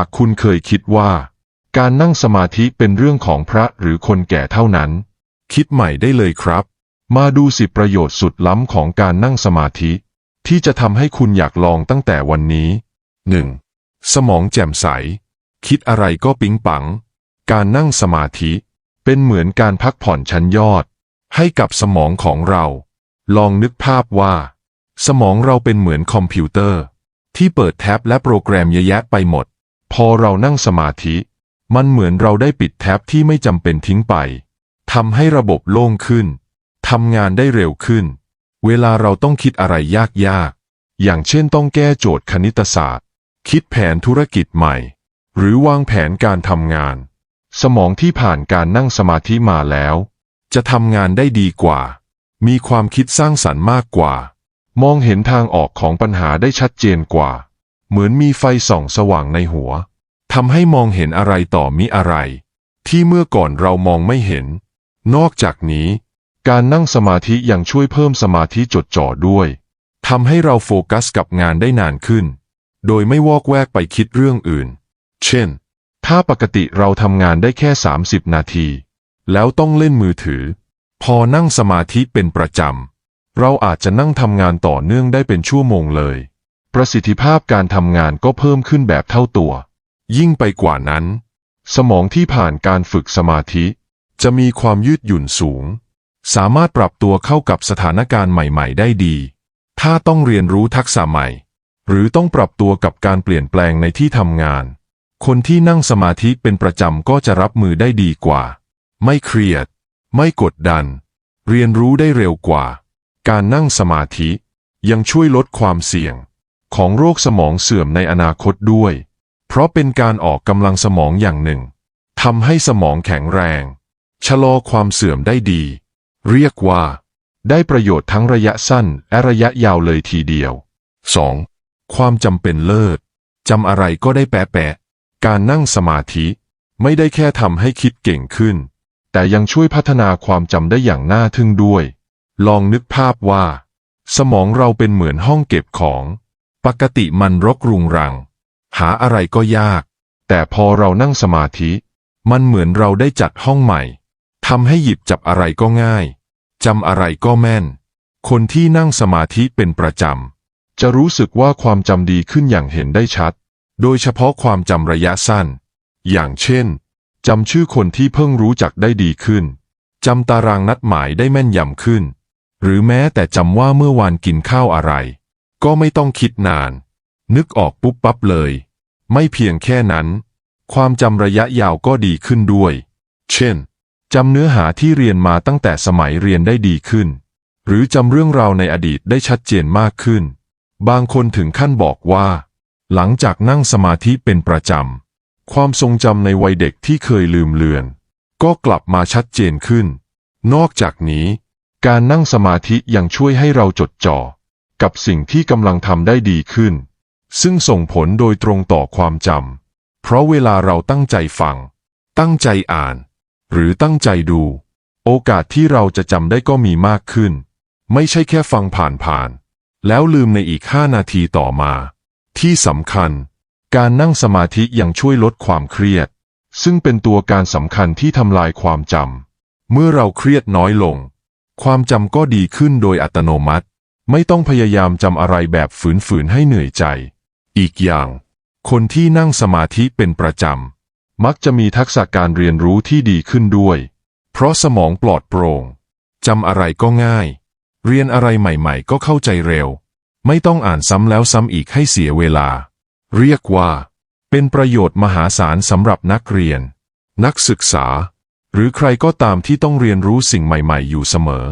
ากคุณเคยคิดว่า การนั่งสมาธิเป็นเรื่องของพระหรือคนแก่เท่านั้น คิดใหม่ได้เลยครับ มาดูสิประโยชน์สุดล้ำของการนั่งสมาธิ ที่จะทำให้คุณอยากลองตั้งแต่วันนี้ 1. สมองแจ่มใส คิดอะไรก็ปิ๊งปัง การนั่งสมาธิ เป็นเหมือนการพักผ่อนชั้นยอด ให้กับสมองของเรา ลองนึกภาพว่า สมองเราเป็นเหมือนคอมพิวเตอร์ ที่เปิดแท็บและโปรแกรมเยอะแยะไปหมด พอเรานั่งสมาธิ มันเหมือนเราได้ปิดแท็บที่ไม่จำเป็นทิ้งไปทำให้ระบบโล่งขึ้นทำงานได้เร็วขึ้น เวลาเราต้องคิดอะไรยากๆ อย่างเช่นต้องแก้โจทย์คณิตศาสตร์ คิดแผนธุรกิจใหม่ หรือวางแผนการทำงาน สมองที่ผ่านการนั่งสมาธิมาแล้ว จะทำงานได้ดีกว่า มีความคิดสร้างสรรค์มากกว่า มองเห็นทางออกของปัญหาได้ชัดเจนกว่า เหมือนมีไฟส่องสว่างในหัวทำให้มองเห็นอะไรต่อมิอะไร ที่เมื่อก่อนเรามองไม่เห็น นอกจากนี้ การนั่งสมาธิยังช่วยเพิ่มสมาธิจดจ่อด้วยทำให้เราโฟกัสกับงานได้นานขึ้น โดยไม่วอกแวกไปคิดเรื่องอื่น เช่น ถ้าปกติเราทำงานได้แค่ 30 นาที แล้วต้องเล่นมือถือ พอนั่งสมาธิเป็นประจำ เราอาจจะนั่งทำงานต่อเนื่องได้เป็นชั่วโมงเลย ประสิทธิภาพการทำงานก็เพิ่มขึ้นแบบเท่าตัว ยิ่งไปกว่านั้น สมองที่ผ่านการฝึกสมาธิ จะมีความยืดหยุ่นสูง สามารถปรับตัวเข้ากับสถานการณ์ใหม่ ๆ ได้ดี ถ้าต้องเรียนรู้ทักษะใหม่ หรือต้องปรับตัวกับการเปลี่ยนแปลงในที่ทำงาน คนที่นั่งสมาธิเป็นประจำก็จะรับมือได้ดีกว่า ไม่เครียด ไม่กดดัน เรียนรู้ได้เร็วกว่า การนั่งสมาธิยังช่วยลดความเสี่ยง ของโรคสมองเสื่อมในอนาคตด้วย เพราะเป็นการออกกำลังสมองอย่างหนึ่งทำให้สมองแข็งแรง ชะลอความเสื่อมได้ดี เรียกว่า ได้ประโยชน์ทั้งระยะสั้นและระยะยาวเลยทีเดียว 2. ความจำเป็นเลิศจำอะไรก็ได้แปะแปะการนั่งสมาธิ ไม่ได้แค่ทำให้คิดเก่งขึ้น แต่ยังช่วยพัฒนาความจำได้อย่างน่าทึ่งด้วย ลองนึกภาพว่า สมองเราเป็นเหมือนห้องเก็บของ ปกติมันรกรุงรัง หาอะไรก็ยาก แต่พอเรานั่งสมาธิ มันเหมือนเราได้จัดห้องใหม่ทำให้หยิบจับอะไรก็ง่ายจำอะไรก็แม่น คนที่นั่งสมาธิเป็นประจำ จะรู้สึกว่าความจำดีขึ้นอย่างเห็นได้ชัด โดยเฉพาะความจำระยะสั้น อย่างเช่นจำชื่อคนที่เพิ่งรู้จักได้ดีขึ้นจำตารางนัดหมายได้แม่นยำขึ้น หรือแม้แต่จำว่าเมื่อวานกินข้าวอะไร ก็ไม่ต้องคิดนาน นึกออกปุ๊บปั๊บเลย ไม่เพียงแค่นั้น ความจำระยะยาวก็ดีขึ้นด้วย เช่นจำเนื้อหาที่เรียนมาตั้งแต่สมัยเรียนได้ดีขึ้น หรือจำเรื่องราวในอดีตได้ชัดเจนมากขึ้น บางคนถึงขั้นบอกว่า หลังจากนั่งสมาธิเป็นประจำ ความทรงจำในวัยเด็กที่เคยลืมเลือน ก็กลับมาชัดเจนขึ้น นอกจากนี้ การนั่งสมาธิยังช่วยให้เราจดจ่อ กับสิ่งที่กำลังทำได้ดีขึ้น ซึ่งส่งผลโดยตรงต่อความจำ เพราะเวลาเราตั้งใจฟัง ตั้งใจอ่าน หรือตั้งใจดู โอกาสที่เราจะจำได้ก็มีมากขึ้น ไม่ใช่แค่ฟังผ่านๆ แล้วลืมในอีกห้านาทีต่อมา ที่สำคัญ การนั่งสมาธิยังช่วยลดความเครียด ซึ่งเป็นตัวการสำคัญที่ทำลายความจำ เมื่อเราเครียดน้อยลง ความจำก็ดีขึ้นโดยอัตโนมัติ ไม่ต้องพยายามจำอะไรแบบฝืนๆให้เหนื่อยใจ อีกอย่าง คนที่นั่งสมาธิเป็นประจำ มักจะมีทักษะการเรียนรู้ที่ดีขึ้นด้วย เพราะสมองปลอดโปร่งจำอะไรก็ง่าย เรียนอะไรใหม่ๆ ก็เข้าใจเร็ว ไม่ต้องอ่านซ้ำแล้วซ้ำอีกให้เสียเวลา เรียกว่า เป็นประโยชน์มหาศาลสำหรับนักเรียน นักศึกษา หรือใครก็ตามที่ต้องเรียนรู้สิ่งใหม่ๆ อยู่เสมอ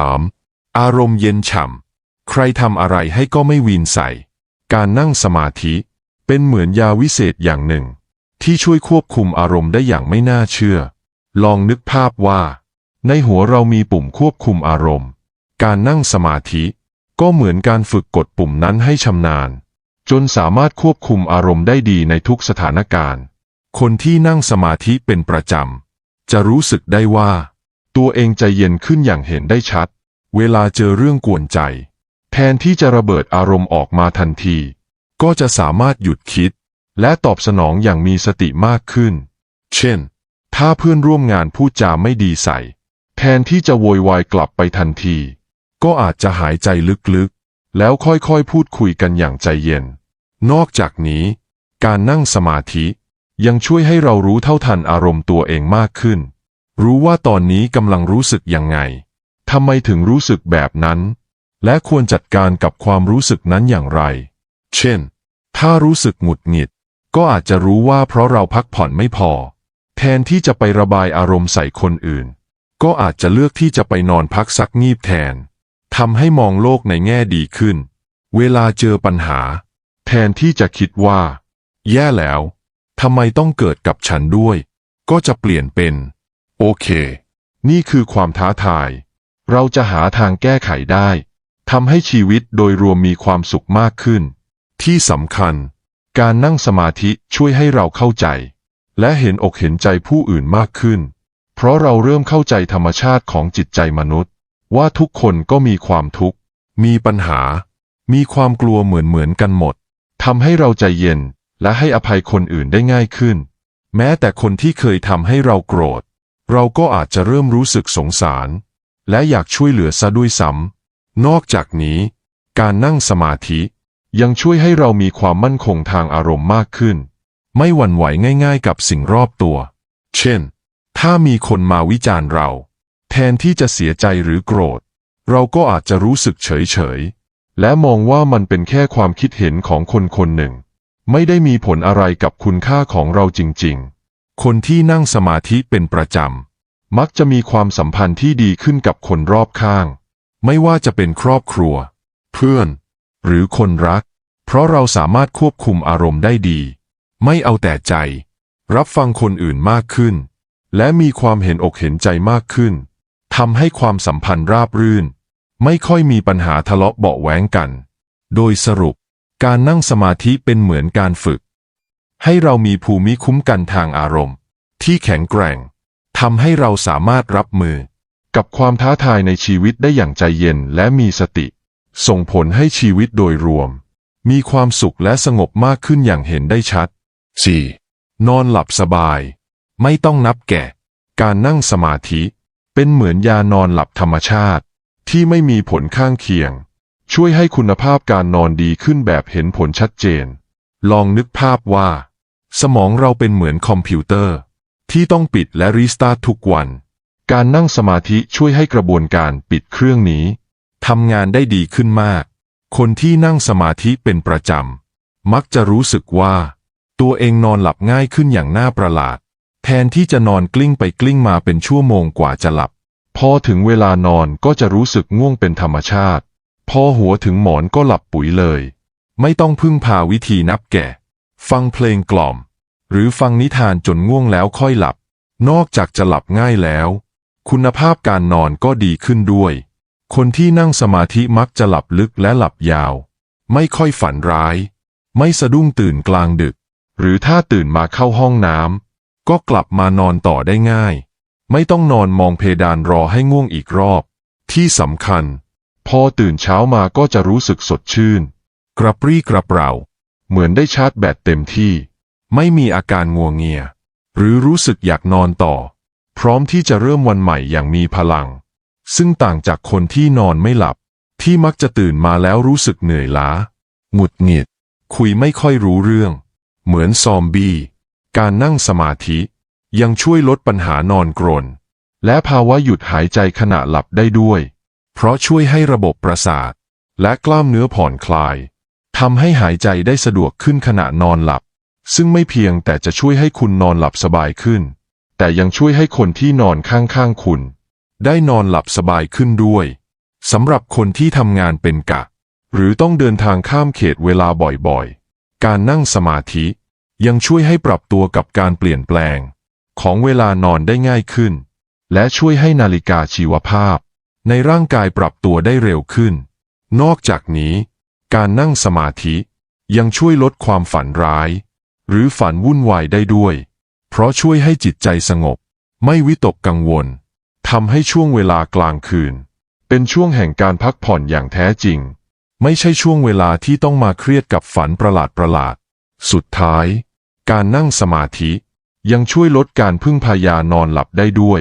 3. อารมณ์เย็นฉ่ำ ใครทำอะไรให้ก็ไม่วีนใส่ การนั่งสมาธิเป็นเหมือนยาวิเศษอย่างหนึ่ง ที่ช่วยควบคุมอารมณ์ได้อย่างไม่น่าเชื่อ ลองนึกภาพว่า ในหัวเรามีปุ่มควบคุมอารมณ์ การนั่งสมาธิก็เหมือนการฝึกกดปุ่มนั้นให้ชำนาญ จนสามารถควบคุมอารมณ์ได้ดีในทุกสถานการณ์ คนที่นั่งสมาธิเป็นประจำ จะรู้สึกได้ว่า ตัวเองใจเย็นขึ้นอย่างเห็นได้ชัด เวลาเจอเรื่องกวนใจ แทนที่จะระเบิดอารมณ์ออกมาทันที ก็จะสามารถหยุดคิด และตอบสนองอย่างมีสติมากขึ้น เช่น ถ้าเพื่อนร่วมงานพูดจาไม่ดีใส่ แทนที่จะโวยวายกลับไปทันที ก็อาจจะหายใจลึกๆ แล้วค่อยๆ พูดคุยกันอย่างใจเย็น นอกจากนี้ การนั่งสมาธิยังช่วยให้เรารู้เท่าทันอารมณ์ตัวเองมากขึ้น รู้ว่าตอนนี้กำลังรู้สึกยังไงทำไมถึงรู้สึกแบบนั้น และควรจัดการกับความรู้สึกนั้นอย่างไร เช่น ถ้ารู้สึกหงุดหงิด ก็อาจจะรู้ว่าเพราะเราพักผ่อนไม่พอ แทนที่จะไประบายอารมณ์ใส่คนอื่น ก็อาจจะเลือกที่จะไปนอนพักสักงีบแทนทำให้มองโลกในแง่ดีขึ้น เวลาเจอปัญหา แทนที่จะคิดว่า แย่แล้วทำไมต้องเกิดกับฉันด้วย ก็จะเปลี่ยนเป็น โอเค นี่คือความท้าทาย เราจะหาทางแก้ไขได้ ทำให้ชีวิตโดยรวมมีความสุขมากขึ้น ที่สำคัญ การนั่งสมาธิช่วยให้เราเข้าใจ และเห็นอกเห็นใจผู้อื่นมากขึ้น เพราะเราเริ่มเข้าใจธรรมชาติของจิตใจมนุษย์ ว่าทุกคนก็มีความทุกข์ มีปัญหา มีความกลัวเหมือนเหมือนๆกันหมดทำให้เราใจเย็นและให้อภัยคนอื่นได้ง่ายขึ้น แม้แต่คนที่เคยทำให้เราโกรธ เราก็อาจจะเริ่มรู้สึกสงสาร และอยากช่วยเหลือซะด้วยซ้ำ นอกจากนี้ การนั่งสมาธิยังช่วยให้เรามีความมั่นคงทางอารมณ์มากขึ้น ไม่หวั่นไหวง่าย ๆ กับสิ่งรอบตัว เช่น ถ้ามีคนมาวิจารณ์เรา แทนที่จะเสียใจหรือโกรธ เราก็อาจจะรู้สึกเฉย ๆ และมองว่ามันเป็นแค่ความคิดเห็นของคนคนหนึ่ง ไม่ได้มีผลอะไรกับคุณค่าของเราจริง ๆ คนที่นั่งสมาธิเป็นประจำ มักจะมีความสัมพันธ์ที่ดีขึ้นกับคนรอบข้าง ไม่ว่าจะเป็นครอบครัว เพื่อน หรือคนรัก เพราะเราสามารถควบคุมอารมณ์ได้ดี ไม่เอาแต่ใจ รับฟังคนอื่นมากขึ้น และมีความเห็นอกเห็นใจมากขึ้นทำให้ความสัมพันธ์ราบรื่น ไม่ค่อยมีปัญหาทะเลาะเบาะแวงกัน โดยสรุป การนั่งสมาธิเป็นเหมือนการฝึก ให้เรามีภูมิคุ้มกันทางอารมณ์ ที่แข็งแกร่งทำให้เราสามารถรับมือ กับความท้าทายในชีวิตได้อย่างใจเย็นและมีสติ ส่งผลให้ชีวิตโดยรวม มีความสุขและสงบมากขึ้นอย่างเห็นได้ชัด 4. นอนหลับสบาย ไม่ต้องนับแก่ การนั่งสมาธิ เป็นเหมือนยานอนหลับธรรมชาติ ที่ไม่มีผลข้างเคียง ช่วยให้คุณภาพการนอนดีขึ้นแบบเห็นผลชัดเจน ลองนึกภาพว่า สมองเราเป็นเหมือนคอมพิวเตอร์ ที่ต้องปิดและรีสตาร์ททุกวัน การนั่งสมาธิช่วยให้กระบวนการปิดเครื่องนี้ทำงานได้ดีขึ้นมาก คนที่นั่งสมาธิเป็นประจำ มักจะรู้สึกว่า ตัวเองนอนหลับง่ายขึ้นอย่างน่าประหลาด แทนที่จะนอนกลิ้งไปกลิ้งมาเป็นชั่วโมงกว่าจะหลับ พอถึงเวลานอนก็จะรู้สึกง่วงเป็นธรรมชาติ พอหัวถึงหมอนก็หลับปุ๋ยเลย ไม่ต้องพึ่งพาวิธีนับแก่ ฟังเพลงกล่อม หรือฟังนิทานจนง่วงแล้วค่อยหลับ นอกจากจะหลับง่ายแล้ว คุณภาพการนอนก็ดีขึ้นด้วย คนที่นั่งสมาธิมักจะหลับลึกและหลับยาว ไม่ค่อยฝันร้าย ไม่สะดุ้งตื่นกลางดึก หรือถ้าตื่นมาเข้าห้องน้ำก็กลับมานอนต่อได้ง่าย ไม่ต้องนอนมองเพดานรอให้ง่วงอีกรอบ ที่สำคัญ พอตื่นเช้ามาก็จะรู้สึกสดชื่น กระปรี้กระเปร่า เหมือนได้ชาร์จแบตเต็มที่ ไม่มีอาการงัวงเงีย หรือรู้สึกอยากนอนต่อ พร้อมที่จะเริ่มวันใหม่อย่างมีพลัง ซึ่งต่างจากคนที่นอนไม่หลับ ที่มักจะตื่นมาแล้วรู้สึกเหนื่อยล้า หงุดหงิด คุยไม่ค่อยรู้เรื่อง เหมือนซอมบี้ การนั่งสมาธิ ยังช่วยลดปัญหานอนกรน และภาวะหยุดหายใจขณะหลับได้ด้วย เพราะช่วยให้ระบบประสาท และกล้ามเนื้อผ่อนคลายทำให้หายใจได้สะดวกขึ้นขณะนอนหลับ ซึ่งไม่เพียงแต่จะช่วยให้คุณนอนหลับสบายขึ้น แต่ยังช่วยให้คนที่นอนข้างๆคุณ ได้นอนหลับสบายขึ้นด้วยสำหรับคนที่ทำงานเป็นกะ หรือต้องเดินทางข้ามเขตเวลาบ่อยๆ การนั่งสมาธิ ยังช่วยให้ปรับตัวกับการเปลี่ยนแปลง ของเวลานอนได้ง่ายขึ้น และช่วยให้นาฬิกาชีวภาพ ในร่างกายปรับตัวได้เร็วขึ้น นอกจากนี้ การนั่งสมาธิยังช่วยลดความฝันร้าย หรือฝันวุ่นวายได้ด้วย เพราะช่วยให้จิตใจสงบ ไม่วิตกกังวลทำให้ช่วงเวลากลางคืน เป็นช่วงแห่งการพักผ่อนอย่างแท้จริง ไม่ใช่ช่วงเวลาที่ต้องมาเครียดกับฝันประหลาดประหลาด สุดท้าย การนั่งสมาธิ ยังช่วยลดการพึ่งพายานอนหลับได้ด้วย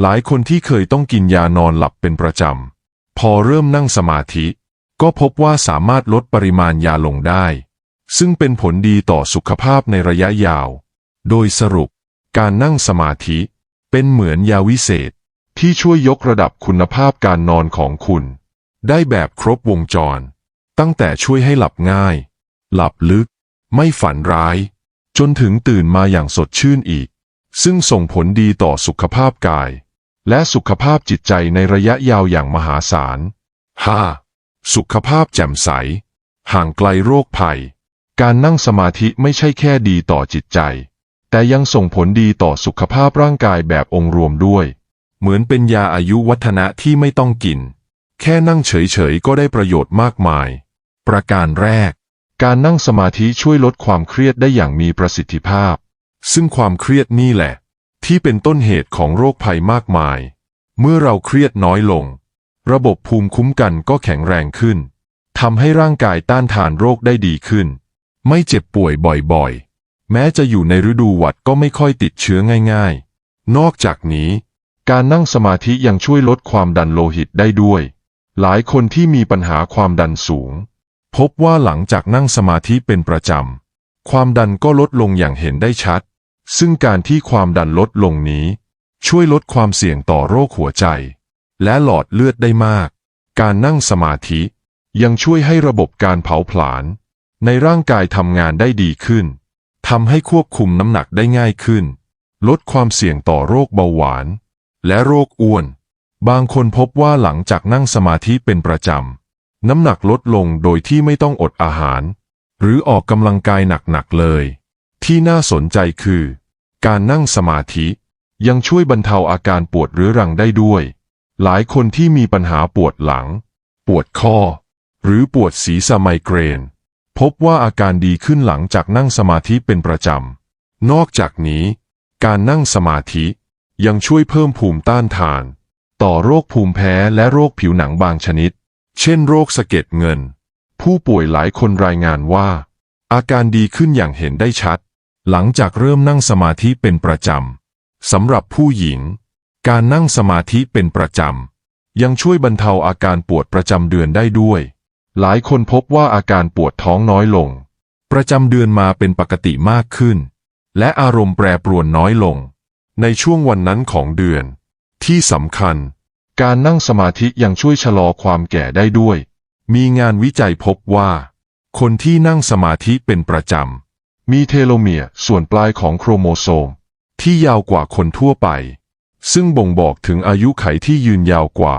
หลายคนที่เคยต้องกินยานอนหลับเป็นประจำ พอเริ่มนั่งสมาธิ ก็พบว่าสามารถลดปริมาณยาลงได้ ซึ่งเป็นผลดีต่อสุขภาพในระยะยาว โดยสรุป การนั่งสมาธิเป็นเหมือนยาวิเศษที่ช่วยยกระดับคุณภาพการนอนของคุณ ได้แบบครบวงจร ตั้งแต่ช่วยให้หลับง่าย หลับลึก ไม่ฝันร้าย จนถึงตื่นมาอย่างสดชื่นอีก ซึ่งส่งผลดีต่อสุขภาพกาย และสุขภาพจิตใจในระยะยาวอย่างมหาศาล 5. สุขภาพแจ่มใส ห่างไกลโรคภัย การนั่งสมาธิไม่ใช่แค่ดีต่อจิตใจ แต่ยังส่งผลดีต่อสุขภาพร่างกายแบบองค์รวมด้วย เหมือนเป็นยาอายุวัฒนะที่ไม่ต้องกิน แค่นั่งเฉยๆ ก็ได้ประโยชน์มากมาย ประการแรก การนั่งสมาธิช่วยลดความเครียดได้อย่างมีประสิทธิภาพ ซึ่งความเครียดนี่แหละ ที่เป็นต้นเหตุของโรคภัยมากมาย เมื่อเราเครียดน้อยลง ระบบภูมิคุ้มกันก็แข็งแรงขึ้นทำให้ร่างกายต้านทานโรคได้ดีขึ้น ไม่เจ็บป่วยบ่อยๆ แม้จะอยู่ในฤดูหวัดก็ไม่ค่อยติดเชื้อง่าย ๆ นอกจากนี้ การนั่งสมาธิยังช่วยลดความดันโลหิตได้ด้วย หลายคนที่มีปัญหาความดันสูง พบว่าหลังจากนั่งสมาธิเป็นประจำ ความดันก็ลดลงอย่างเห็นได้ชัด ซึ่งการที่ความดันลดลงนี้ ช่วยลดความเสี่ยงต่อโรคหัวใจ และหลอดเลือดได้มาก การนั่งสมาธิยังช่วยให้ระบบการเผาผลาญในร่างกายทำงานได้ดีขึ้นำให้ควบคุมน้ำหนักได้ง่ายขึ้น ลดความเสี่ยงต่อโรคเบาหวาน และโรคอ้วน บางคนพบว่าหลังจากนั่งสมาธิเป็นประจำ น้ำหนักลดลงโดยที่ไม่ต้องอดอาหาร หรือออกกำลังกายหนักๆเลย ที่น่าสนใจคือ การนั่งสมาธิยังช่วยบรรเทาอาการปวดเรื้อรังได้ด้วย หลายคนที่มีปัญหาปวดหลัง ปวดข้อ หรือปวดศีรษะไมเกรน พบว่าอาการดีขึ้นหลังจากนั่งสมาธิเป็นประจำ นอกจากนี้ การนั่งสมาธิยังช่วยเพิ่มภูมิต้านทาน ต่อโรคภูมิแพ้และโรคผิวหนังบางชนิด เช่นโรคสะเก็ดเงิน ผู้ป่วยหลายคนรายงานว่า อาการดีขึ้นอย่างเห็นได้ชัด หลังจากเริ่มนั่งสมาธิเป็นประจำสำหรับผู้หญิง การนั่งสมาธิเป็นประจำยังช่วยบรรเทาอาการปวดประจำเดือนได้ด้วย หลายคนพบว่าอาการปวดท้องน้อยลง ประจำเดือนมาเป็นปกติมากขึ้น และอารมณ์แปรปรวนน้อยลง ในช่วงวันนั้นของเดือน ที่สำคัญ การนั่งสมาธิยังช่วยชะลอความแก่ได้ด้วย มีงานวิจัยพบว่า คนที่นั่งสมาธิเป็นประจำ มีเทโลเมียร์ส่วนปลายของโครโมโซม ที่ยาวกว่าคนทั่วไป ซึ่งบ่งบอกถึงอายุไขที่ยืนยาวกว่า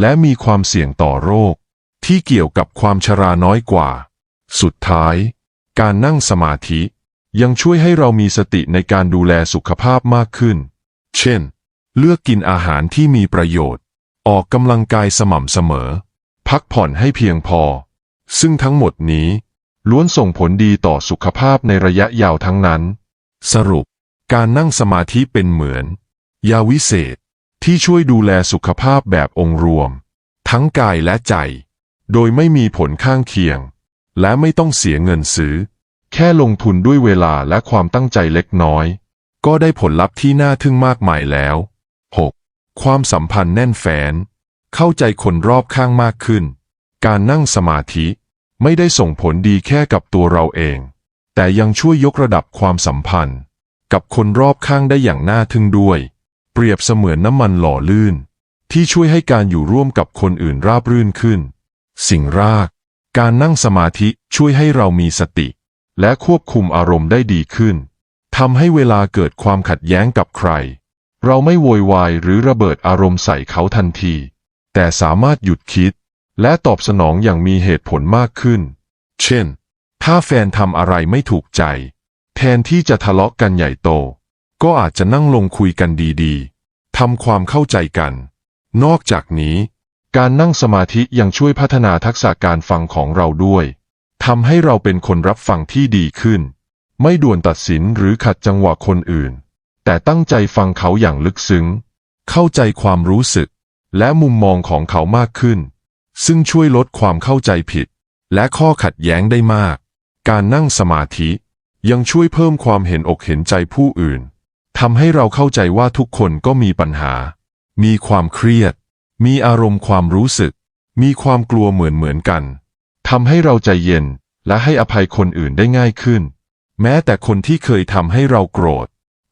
และมีความเสี่ยงต่อโรค ที่เกี่ยวกับความชราน้อยกว่า สุดท้าย การนั่งสมาธิ ยังช่วยให้เรามีสติในการดูแลสุขภาพมากขึ้น เช่น เลือกกินอาหารที่มีประโยชน์ ออกกำลังกายสม่ำเสมอ พักผ่อนให้เพียงพอ ซึ่งทั้งหมดนี้ ล้วนส่งผลดีต่อสุขภาพในระยะยาวทั้งนั้น สรุป การนั่งสมาธิเป็นเหมือน ยาวิเศษที่ช่วยดูแลสุขภาพแบบองค์รวม ทั้งกายและใจ โดยไม่มีผลข้างเคียง และไม่ต้องเสียเงินซื้อ แค่ลงทุนด้วยเวลาและความตั้งใจเล็กน้อย ก็ได้ผลลัพธ์ที่น่าทึ่งมากมายแล้ว 6. ความสัมพันธ์แน่นแฟ้นเข้าใจคนรอบข้างมากขึ้น การนั่งสมาธิไม่ได้ส่งผลดีแค่กับตัวเราเอง แต่ยังช่วยยกระดับความสัมพันธ์ กับคนรอบข้างได้อย่างน่าทึ่งด้วย เปรียบเสมือนน้ำมันหล่อลื่น ที่ช่วยให้การอยู่ร่วมกับคนอื่นราบรื่นขึ้น สิ่งแรกการนั่งสมาธิช่วยให้เรามีสติ และควบคุมอารมณ์ได้ดีขึ้นทำให้เวลาเกิดความขัดแย้งกับใคร เราไม่โวยวายหรือระเบิดอารมณ์ใส่เขาทันที แต่สามารถหยุดคิด และตอบสนองอย่างมีเหตุผลมากขึ้น เช่น ถ้าแฟนทำอะไรไม่ถูกใจ แทนที่จะทะเลาะกันใหญ่โต ก็อาจจะนั่งลงคุยกันดีๆทำความเข้าใจกัน นอกจากนี้ การนั่งสมาธิยังช่วยพัฒนาทักษะการฟังของเราด้วยทำให้เราเป็นคนรับฟังที่ดีขึ้น ไม่ด่วนตัดสินหรือขัดจังหวะคนอื่น แต่ตั้งใจฟังเขาอย่างลึกซึ้ง เข้าใจความรู้สึก และมุมมองของเขามากขึ้น ซึ่งช่วยลดความเข้าใจผิด และข้อขัดแย้งได้มาก การนั่งสมาธิ ยังช่วยเพิ่มความเห็นอกเห็นใจผู้อื่นทำให้เราเข้าใจว่าทุกคนก็มีปัญหา มีความเครียด มีอารมณ์ความรู้สึก มีความกลัวเหมือนเหมือนๆกันทำให้เราใจเย็นและให้อภัยคนอื่นได้ง่ายขึ้น แม้แต่คนที่เคยทำให้เราโกรธ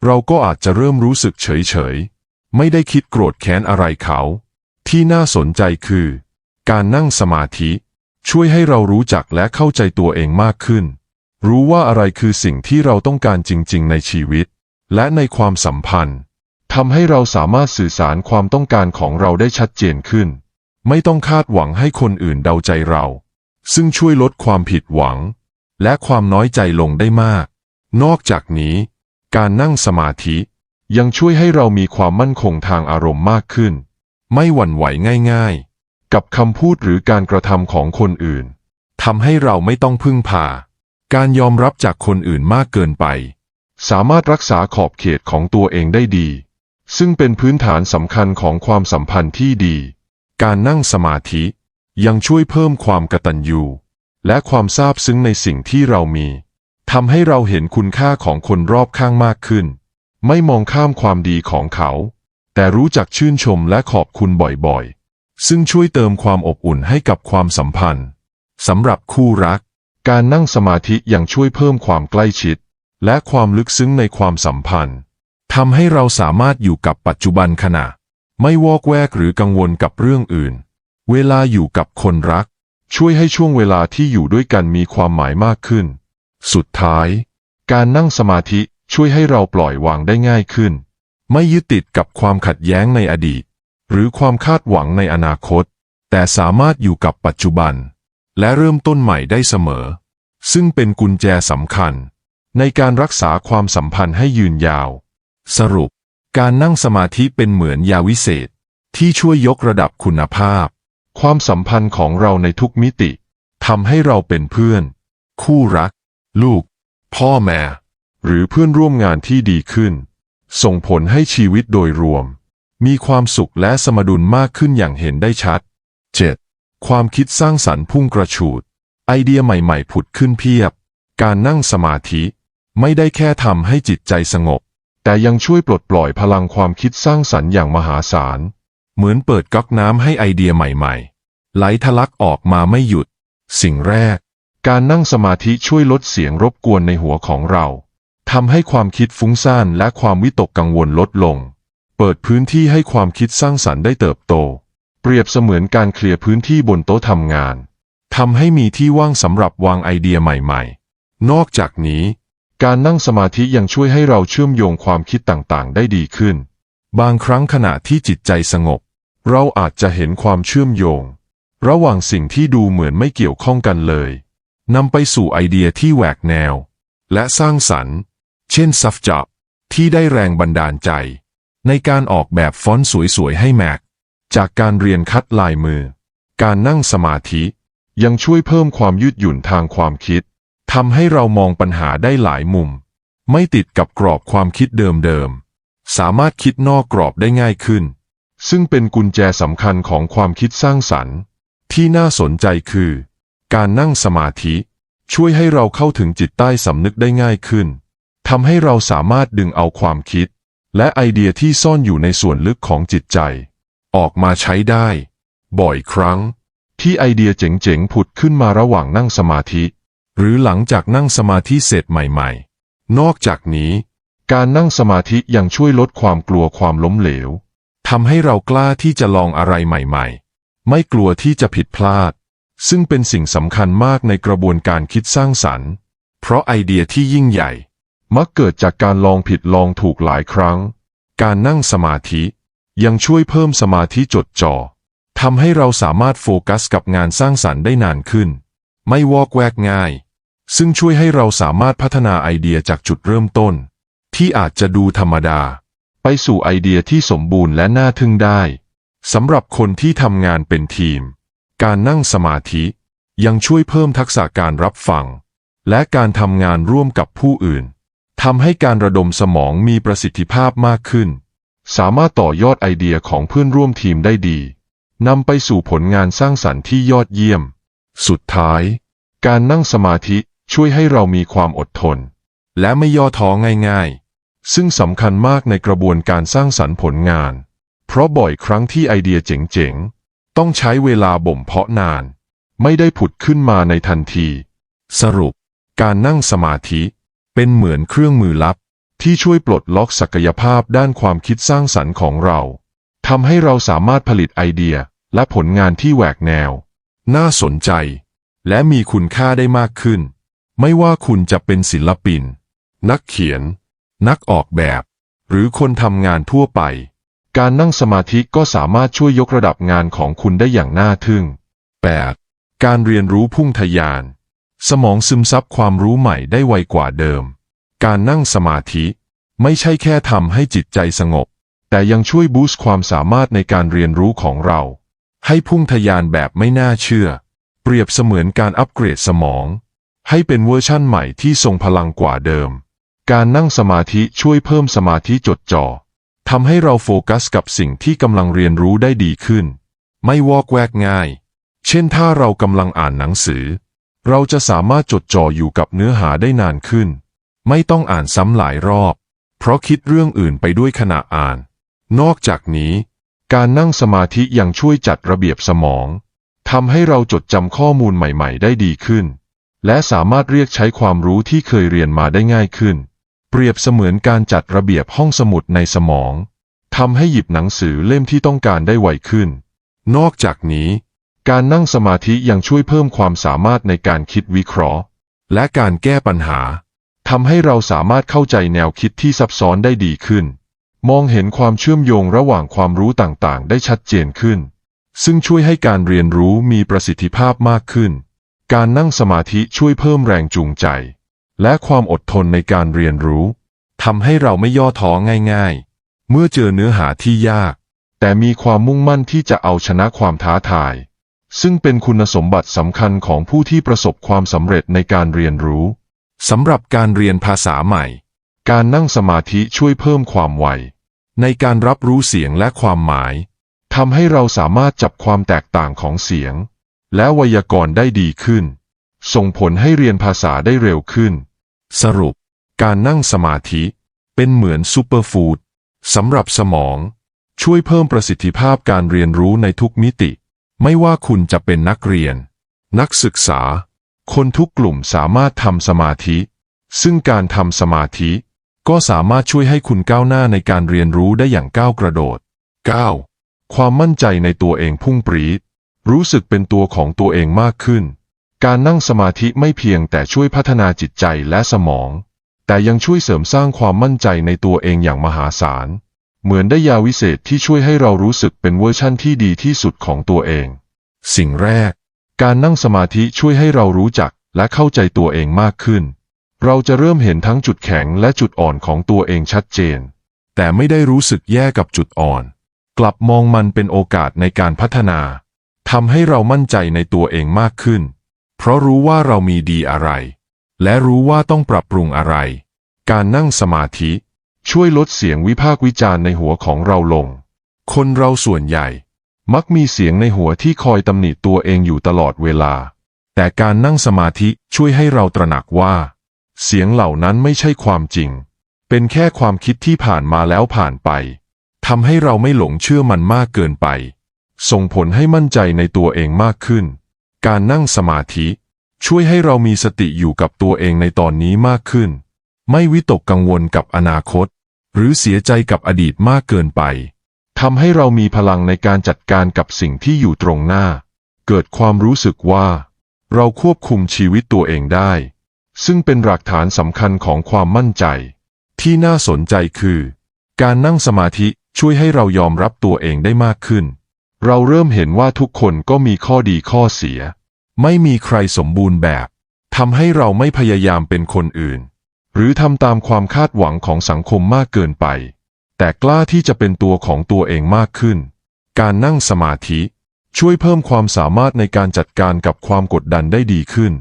เราก็อาจจะเริ่มรู้สึกเฉยเฉยไม่ได้คิดโกรธแค้นอะไรเขา ที่น่าสนใจคือ การนั่งสมาธิ ช่วยให้เรารู้จักและเข้าใจตัวเองมากขึ้น รู้ว่าอะไรคือสิ่งที่เราต้องการจริง ๆ ในชีวิต และในความสัมพันธ์ ทำให้เราสามารถสื่อสารความต้องการของเราได้ชัดเจนขึ้น ไม่ต้องคาดหวังให้คนอื่นเดาใจเรา ซึ่งช่วยลดความผิดหวัง และความน้อยใจลงได้มาก นอกจากนี้ การนั่งสมาธิยังช่วยให้เรามีความมั่นคงทางอารมณ์มากขึ้น ไม่หวั่นไหวง่ายๆ กับคำพูดหรือการกระทำของคนอื่นทำให้เราไม่ต้องพึ่งพา การยอมรับจากคนอื่นมากเกินไป สามารถรักษาขอบเขตของตัวเองได้ดี ซึ่งเป็นพื้นฐานสำคัญของความสัมพันธ์ที่ดี การนั่งสมาธิยังช่วยเพิ่มความกตัญญูและความซาบซึ้งในสิ่งที่เรามีทำให้เราเห็นคุณค่าของคนรอบข้างมากขึ้น ไม่มองข้ามความดีของเขา แต่รู้จักชื่นชมและขอบคุณบ่อยๆ ซึ่งช่วยเติมความอบอุ่นให้กับความสัมพันธ์สำหรับคู่รัก การนั่งสมาธิยังช่วยเพิ่มความใกล้ชิด และความลึกซึ้งในความสัมพันธ์ ทำให้เราสามารถอยู่กับปัจจุบันขณะ ไม่วอกแวกหรือกังวลกับเรื่องอื่น เวลาอยู่กับคนรัก ช่วยให้ช่วงเวลาที่อยู่ด้วยกันมีความหมายมากขึ้น สุดท้าย การนั่งสมาธิช่วยให้เราปล่อยวางได้ง่ายขึ้น ไม่ยึดติดกับความขัดแย้งในอดีต หรือความคาดหวังในอนาคต แต่สามารถอยู่กับปัจจุบัน และเริ่มต้นใหม่ได้เสมอ ซึ่งเป็นกุญแจสำคัญ ในการรักษาความสัมพันธ์ให้ยืนยาว สรุป การนั่งสมาธิเป็นเหมือนยาวิเศษ ที่ช่วยยกระดับคุณภาพ ความสัมพันธ์ของเราในทุกมิติทำให้เราเป็นเพื่อน คู่รัก ลูก พ่อแม่ หรือเพื่อนร่วมงานที่ดีขึ้น ส่งผลให้ชีวิตโดยรวม มีความสุขและสมดุลมากขึ้นอย่างเห็นได้ชัด 7. ความคิดสร้างสรรค์พุ่งกระฉูด ไอเดียใหม่ๆผุดขึ้นเพียบ การนั่งสมาธิ ไม่ได้แค่ทำให้จิตใจสงบ แต่ยังช่วยปลดปล่อยพลังความคิดสร้างสรรค์อย่างมหาศาล เหมือนเปิดก๊อกน้ำให้ไอเดียใหม่ๆ ไหลทะลักออกมาไม่หยุด สิ่งแรก การนั่งสมาธิช่วยลดเสียงรบกวนในหัวของเราทำให้ความคิดฟุ้งซ่านและความวิตกกังวลลดลง เปิดพื้นที่ให้ความคิดสร้างสรรค์ได้เติบโต เปรียบเสมือนการเคลียร์พื้นที่บนโต๊ะทำงานทำให้มีที่ว่างสำหรับวางไอเดียใหม่ๆ นอกจากนี้ การนั่งสมาธิยังช่วยให้เราเชื่อมโยงความคิดต่างๆ ได้ดีขึ้น บางครั้งขณะที่จิตใจสงบ เราอาจจะเห็นความเชื่อมโยง ระหว่างสิ่งที่ดูเหมือนไม่เกี่ยวข้องกันเลยนำไปสู่ไอเดียที่แหวกแนว และสร้างสรรค์ เช่นซัฟจับที่ได้แรงบันดาลใจ ในการออกแบบฟอนต์สวยๆ ให้แม็ก จากการเรียนคัดลายมือ การนั่งสมาธิ ยังช่วยเพิ่มความยืดหยุ่นทางความคิด ทำให้เรามองปัญหาได้หลายมุม ไม่ติดกับกรอบความคิดเดิมๆ สามารถคิดนอกกรอบได้ง่ายขึ้น ซึ่งเป็นกุญแจสำคัญของความคิดสร้างสรรค์ ที่น่าสนใจคือ การนั่งสมาธิ ช่วยให้เราเข้าถึงจิตใต้สำนึกได้ง่ายขึ้นทำให้เราสามารถดึงเอาความคิด และไอเดียที่ซ่อนอยู่ในส่วนลึกของจิตใจ ออกมาใช้ได้ บ่อยครั้ง ที่ไอเดียเจ๋งๆผุดขึ้นมาระหว่างนั่งสมาธิ หรือหลังจากนั่งสมาธิเสร็จใหม่ๆ นอกจากนี้ การนั่งสมาธิยังช่วยลดความกลัวความล้มเหลวทำให้เรากล้าที่จะลองอะไรใหม่ๆ ไม่กลัวที่จะผิดพลาด ซึ่งเป็นสิ่งสำคัญมากในกระบวนการคิดสร้างสรรค์ เพราะไอเดียที่ยิ่งใหญ่ มักเกิดจากการลองผิดลองถูกหลายครั้ง การนั่งสมาธิยังช่วยเพิ่มสมาธิจดจ่อทำให้เราสามารถโฟกัสกับงานสร้างสรรค์ได้นานขึ้น ไม่วอกแวกง่าย ซึ่งช่วยให้เราสามารถพัฒนาไอเดียจากจุดเริ่มต้น ที่อาจจะดูธรรมดา ไปสู่ไอเดียที่สมบูรณ์และน่าทึ่งได้สำหรับคนที่ทำงานเป็นทีม การนั่งสมาธิยังช่วยเพิ่มทักษะการรับฟัง และการทำงานร่วมกับผู้อื่นทำให้การระดมสมองมีประสิทธิภาพมากขึ้น สามารถต่อยอดไอเดียของเพื่อนร่วมทีมได้ดีนำไปสู่ผลงานสร้างสรรค์ที่ยอดเยี่ยม สุดท้าย การนั่งสมาธิ ช่วยให้เรามีความอดทน และไม่ย่อท้อง่ายๆ ซึ่งสำคัญมากในกระบวนการสร้างสรรค์ผลงาน เพราะบ่อยครั้งที่ไอเดียเจ๋งๆ ต้องใช้เวลาบ่มเพาะนาน ไม่ได้ผุดขึ้นมาในทันที สรุป การนั่งสมาธิเป็นเหมือนเครื่องมือลับ ที่ช่วยปลดล็อกศักยภาพด้านความคิดสร้างสรรค์ของเราทำให้เราสามารถผลิตไอเดียและผลงานที่แหวกแนว น่าสนใจ และมีคุณค่าได้มากขึ้น ไม่ว่าคุณจะเป็นศิลปิน นักเขียน นักออกแบบ หรือคนทำงานทั่วไป การนั่งสมาธิก็สามารถช่วยยกระดับงานของคุณได้อย่างน่าทึ่ง 8. การเรียนรู้พุ่งทะยาน สมองซึมซับความรู้ใหม่ได้ไวกว่าเดิม การนั่งสมาธิ ไม่ใช่แค่ทำให้จิตใจสงบ แต่ยังช่วยบูสต์ความสามารถในการเรียนรู้ของเรา ให้พุ่งทะยานแบบไม่น่าเชื่อ เปรียบเสมือนการอัปเกรดสมอง ให้เป็นเวอร์ชั่นใหม่ที่ทรงพลังกว่าเดิม การนั่งสมาธิช่วยเพิ่มสมาธิจดจ่อทำให้เราโฟกัสกับสิ่งที่กำลังเรียนรู้ได้ดีขึ้น ไม่วอกแวกง่าย เช่นถ้าเรากำลังอ่านหนังสือ เราจะสามารถจดจ่ออยู่กับเนื้อหาได้นานขึ้น ไม่ต้องอ่านซ้ำหลายรอบ เพราะคิดเรื่องอื่นไปด้วยขณะอ่าน นอกจากนี้ การนั่งสมาธิยังช่วยจัดระเบียบสมองทำให้เราจดจำข้อมูลใหม่ ๆ ได้ดีขึ้น และสามารถเรียกใช้ความรู้ที่เคยเรียนมาได้ง่ายขึ้น เปรียบเสมือนการจัดระเบียบห้องสมุดในสมองทำให้หยิบหนังสือเล่มที่ต้องการได้ไวขึ้น นอกจากนี้ การนั่งสมาธิยังช่วยเพิ่มความสามารถในการคิดวิเคราะห์ และการแก้ปัญหาทำให้เราสามารถเข้าใจแนวคิดที่ซับซ้อนได้ดีขึ้น มองเห็นความเชื่อมโยงระหว่างความรู้ต่างๆ ได้ชัดเจนขึ้น ซึ่งช่วยให้การเรียนรู้มีประสิทธิภาพมากขึ้น การนั่งสมาธิช่วยเพิ่มแรงจูงใจ และความอดทนในการเรียนรู้ทำให้เราไม่ย่อท้อง่ายๆ เมื่อเจอเนื้อหาที่ยาก แต่มีความมุ่งมั่นที่จะเอาชนะความท้าทาย ซึ่งเป็นคุณสมบัติสำคัญของผู้ที่ประสบความสำเร็จในการเรียนรู้สำหรับการเรียนภาษาใหม่ การนั่งสมาธิช่วยเพิ่มความไวในการรับรู้เสียงและความหมายทำให้เราสามารถจับความแตกต่างของเสียง และไวยากรณ์ได้ดีขึ้น ส่งผลให้เรียนภาษาได้เร็วขึ้น สรุป การนั่งสมาธิเป็นเหมือนซูเปอร์ฟู้ดสำหรับสมอง ช่วยเพิ่มประสิทธิภาพการเรียนรู้ในทุกมิติ ไม่ว่าคุณจะเป็นนักเรียน นักศึกษา คนทุกกลุ่มสามารถทำสมาธิ ซึ่งการทำสมาธิ ก็สามารถช่วยให้คุณก้าวหน้าในการเรียนรู้ได้อย่างก้าวกระโดด 9. ความมั่นใจในตัวเองพุ่งปรีด รู้สึกเป็นตัวของตัวเองมากขึ้น การนั่งสมาธิไม่เพียงแต่ช่วยพัฒนาจิตใจและสมอง แต่ยังช่วยเสริมสร้างความมั่นใจในตัวเองอย่างมหาศาล เหมือนได้ยาวิเศษที่ช่วยให้เรารู้สึกเป็นเวอร์ชั่นที่ดีที่สุดของตัวเอง สิ่งแรก การนั่งสมาธิช่วยให้เรารู้จักและเข้าใจตัวเองมากขึ้น เราจะเริ่มเห็นทั้งจุดแข็งและจุดอ่อนของตัวเองชัดเจน แต่ไม่ได้รู้สึกแย่กับจุดอ่อน กลับมองมันเป็นโอกาสในการพัฒนา ทำให้เรามั่นใจในตัวเองมากขึ้น เพราะรู้ว่าเรามีดีอะไร และรู้ว่าต้องปรับปรุงอะไร การนั่งสมาธิ ช่วยลดเสียงวิพากษ์วิจารณ์ในหัวของเราลง คนเราส่วนใหญ่ มักมีเสียงในหัวที่คอยตำหนิตัวเองอยู่ตลอดเวลา แต่การนั่งสมาธิช่วยให้เราตระหนักว่า เสียงเหล่านั้นไม่ใช่ความจริง เป็นแค่ความคิดที่ผ่านมาแล้วผ่านไปทำให้เราไม่หลงเชื่อมันมากเกินไป ส่งผลให้มั่นใจในตัวเองมากขึ้น การนั่งสมาธิ ช่วยให้เรามีสติอยู่กับตัวเองในตอนนี้มากขึ้น ไม่วิตกกังวลกับอนาคต หรือเสียใจกับอดีตมากเกินไปทำให้เรามีพลังในการจัดการกับสิ่งที่อยู่ตรงหน้า เกิดความรู้สึกว่า เราควบคุมชีวิตตัวเองได้ ซึ่งเป็นหลักฐานสำคัญของความมั่นใจ ที่น่าสนใจคือ การนั่งสมาธิช่วยให้เรายอมรับตัวเองได้มากขึ้น เราเริ่มเห็นว่าทุกคนก็มีข้อดีข้อเสีย ไม่มีใครสมบูรณ์แบบทำให้เราไม่พยายามเป็นคนอื่น หรือทำตามความคาดหวังของสังคมมากเกินไป แต่กล้าที่จะเป็นตัวของตัวเองมากขึ้น การนั่งสมาธิ ช่วยเพิ่มความสามารถในการจัดการกับความกดดันได้ดีขึ้น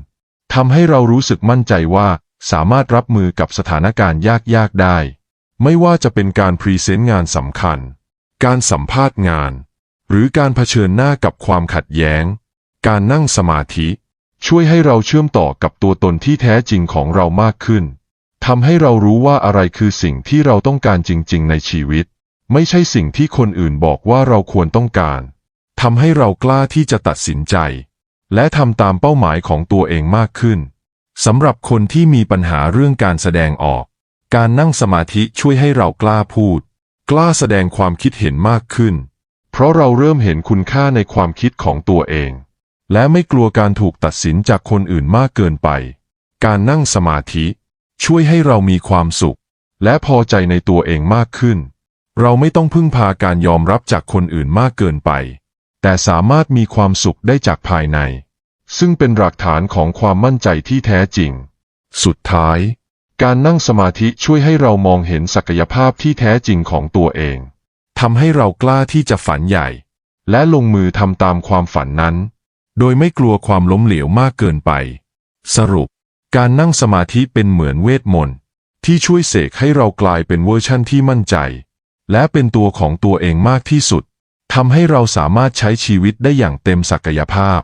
ทำให้เรารู้สึกมั่นใจว่าสามารถรับมือกับสถานการณ์ยากๆได้ ไม่ว่าจะเป็นการพรีเซนต์งานสำคัญ การสัมภาษณ์งาน หรือการเผชิญหน้ากับความขัดแย้ง การนั่งสมาธิ ช่วยให้เราเชื่อมต่อกับตัวตนที่แท้จริงของเรามากขึ้นทำให้เรารู้ว่าอะไรคือสิ่งที่เราต้องการจริง ๆ ในชีวิต ไม่ใช่สิ่งที่คนอื่นบอกว่าเราควรต้องการทำให้เรากล้าที่จะตัดสินใจ และทำตามเป้าหมายของตัวเองมากขึ้นสำหรับคนที่มีปัญหาเรื่องการแสดงออก การนั่งสมาธิช่วยให้เรากล้าพูด กล้าแสดงความคิดเห็นมากขึ้น ราะเราเริ่มเห็นคุณค่าในความคิดของตัวเอง และไม่กลัวการถูกตัดสินจากคนอื่นมากเกินไป การนั่งสมาธิ ช่วยให้เรามีความสุข และพอใจในตัวเองมากขึ้น เราไม่ต้องพึ่งพาการยอมรับจากคนอื่นมากเกินไป แต่สามารถมีความสุขได้จากภายใน ซึ่งเป็นหลักฐานของความมั่นใจที่แท้จริง สุดท้าย การนั่งสมาธิช่วยให้เรามองเห็นศักยภาพที่แท้จริงของตัวเอง ทำให้เรากล้าที่จะฝันใหญ่ และลงมือทำตามความฝันนั้น โดยไม่กลัวความล้มเหลวมากเกินไป สรุป การนั่งสมาธิเป็นเหมือนเวทมนต์ที่ช่วยเสกให้เรากลายเป็นเวอร์ชั่นที่มั่นใจ และเป็นตัวของตัวเองมากที่สุดทำให้เราสามารถใช้ชีวิตได้อย่างเต็มศักยภาพ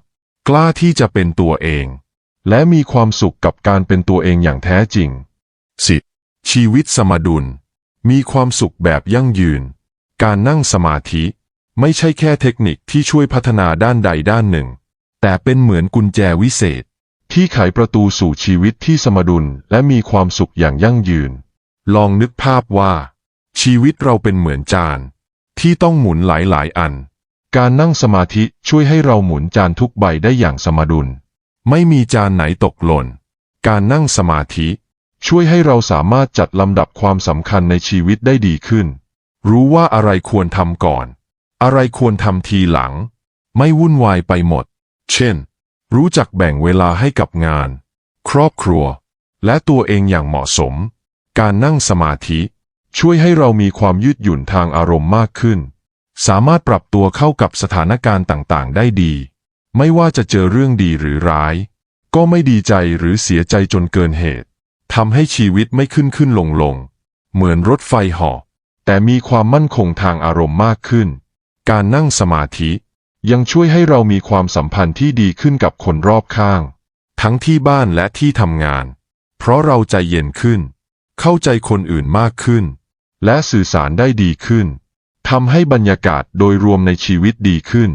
กล้าที่จะเป็นตัวเอง และมีความสุขกับการเป็นตัวเองอย่างแท้จริง 10. ชีวิตสมดุล มีความสุขแบบยั่งยืน การนั่งสมาธิ ไม่ใช่แค่เทคนิคที่ช่วยพัฒนาด้านใดด้านหนึ่ง แต่เป็นเหมือนกุญแจวิเศษ ที่ไขประตูสู่ชีวิตที่สมดุลและมีความสุขอย่างยั่งยืน ลองนึกภาพว่า ชีวิตเราเป็นเหมือนจาน ที่ต้องหมุนหลายๆ อัน การนั่งสมาธิช่วยให้เราหมุนจานทุกใบได้อย่างสมดุล ไม่มีจานไหนตกหล่น การนั่งสมาธิ ช่วยให้เราสามารถจัดลำดับความสำคัญในชีวิตได้ดีขึ้น รู้ว่าอะไรควรทำก่อน อะไรควรทำทีหลัง ไม่วุ่นวายไปหมด เช่น รู้จักแบ่งเวลาให้กับงาน ครอบครัว และตัวเองอย่างเหมาะสม การนั่งสมาธิ ช่วยให้เรามีความยืดหยุ่นทางอารมณ์มากขึ้น สามารถปรับตัวเข้ากับสถานการณ์ต่างๆ ได้ดี ไม่ว่าจะเจอเรื่องดีหรือร้าย ก็ไม่ดีใจหรือเสียใจจนเกินเหตุทำให้ชีวิตไม่ขึ้นขึ้นลงลง เหมือนรถไฟหาะ แต่มีความมั่นคงทางอารมณ์มากขึ้น การนั่งสมาธิยังช่วยให้เรามีความสัมพันธ์ที่ดีขึ้นกับคนรอบข้าง ทั้งที่บ้านและที่ทำงาน เพราะเราใจเย็นขึ้น เข้าใจคนอื่นมากขึ้น และสื่อสารได้ดีขึ้นทำให้บรรยากาศโดยรวมในชีวิตดีขึ้น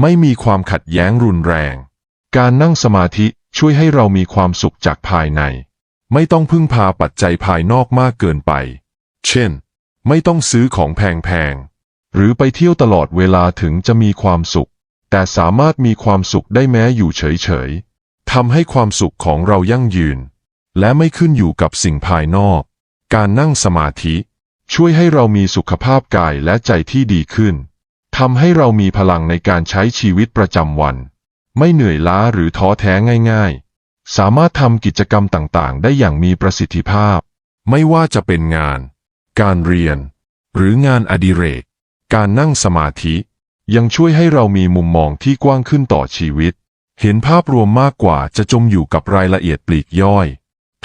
ไม่มีความขัดแย้งรุนแรง การนั่งสมาธิช่วยให้เรามีความสุขจากภายใน ไม่ต้องพึ่งพาปัจจัยภายนอกมากเกินไป เช่น ไม่ต้องซื้อของแพงๆ หรือไปเที่ยวตลอดเวลาถึงจะมีความสุข แต่สามารถมีความสุขได้แม้อยู่เฉยๆ ทำให้ความสุขของเรายั่งยืน และไม่ขึ้นอยู่กับสิ่งภายนอก การนั่งสมาธิ ช่วยให้เรามีสุขภาพกายและใจที่ดีขึ้น ทำให้เรามีพลังในการใช้ชีวิตประจำวัน ไม่เหนื่อยล้าหรือท้อแท้ง่าย ๆ สามารถทำกิจกรรมต่างๆ ได้อย่างมีประสิทธิภาพ ไม่ว่าจะเป็นงาน การเรียน หรืองานอดิเรก การนั่งสมาธิ ยังช่วยให้เรามีมุมมองที่กว้างขึ้นต่อชีวิต เห็นภาพรวมมากกว่าจะจมอยู่กับรายละเอียดปลีกย่อย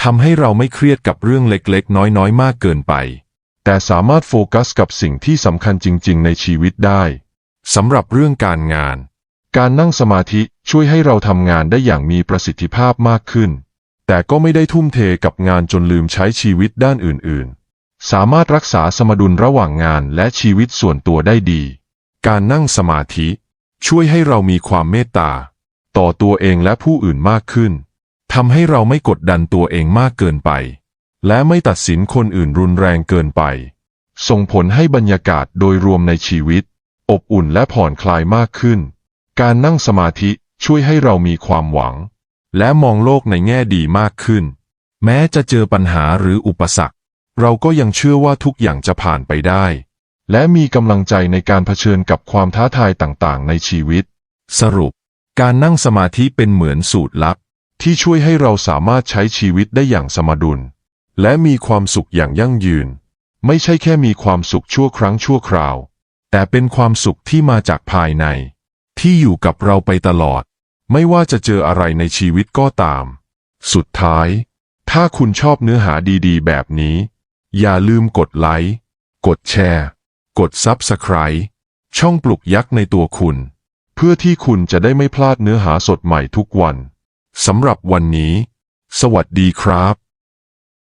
ทำให้เราไม่เครียดกับเรื่องเล็กๆ น้อยๆ มากเกินไป แต่สามารถโฟกัสกับสิ่งที่สำคัญจริง ๆ ในชีวิตได้สำหรับเรื่องการงาน การนั่งสมาธิช่วยให้เราทำงานได้อย่างมีประสิทธิภาพมากขึ้น แต่ก็ไม่ได้ทุ่มเทกับงานจนลืมใช้ชีวิตด้านอื่น ๆ สามารถรักษาสมดุลระหว่างงานและชีวิตส่วนตัวได้ดี การนั่งสมาธิ ช่วยให้เรามีความเมตตา ต่อตัวเองและผู้อื่นมากขึ้นทำให้เราไม่กดดันตัวเองมากเกินไป และไม่ตัดสินคนอื่นรุนแรงเกินไป ส่งผลให้บรรยากาศโดยรวมในชีวิต อบอุ่นและผ่อนคลายมากขึ้น การนั่งสมาธิช่วยให้เรามีความหวัง และมองโลกในแง่ดีมากขึ้น แม้จะเจอปัญหาหรืออุปสรรค เราก็ยังเชื่อว่าทุกอย่างจะผ่านไปได้ และมีกำลังใจในการเผชิญกับความท้าทายต่างๆ ในชีวิต สรุป การนั่งสมาธิเป็นเหมือนสูตรลับ ที่ช่วยให้เราสามารถใช้ชีวิตได้อย่างสมดุล และมีความสุขอย่างยั่งยืน ไม่ใช่แค่มีความสุขชั่วครั้งชั่วคราว แต่เป็นความสุขที่มาจากภายใน ที่อยู่กับเราไปตลอด ไม่ว่าจะเจออะไรในชีวิตก็ตาม สุดท้าย ถ้าคุณชอบเนื้อหาดีๆ แบบนี้ อย่าลืมกดไลค์ กดแชร์ กด Subscribe ช่องปลุกยักษ์ในตัวคุณ เพื่อที่คุณจะได้ไม่พลาดเนื้อหาสดใหม่ทุกวัน สำหรับวันนี้ สวัสดีครับ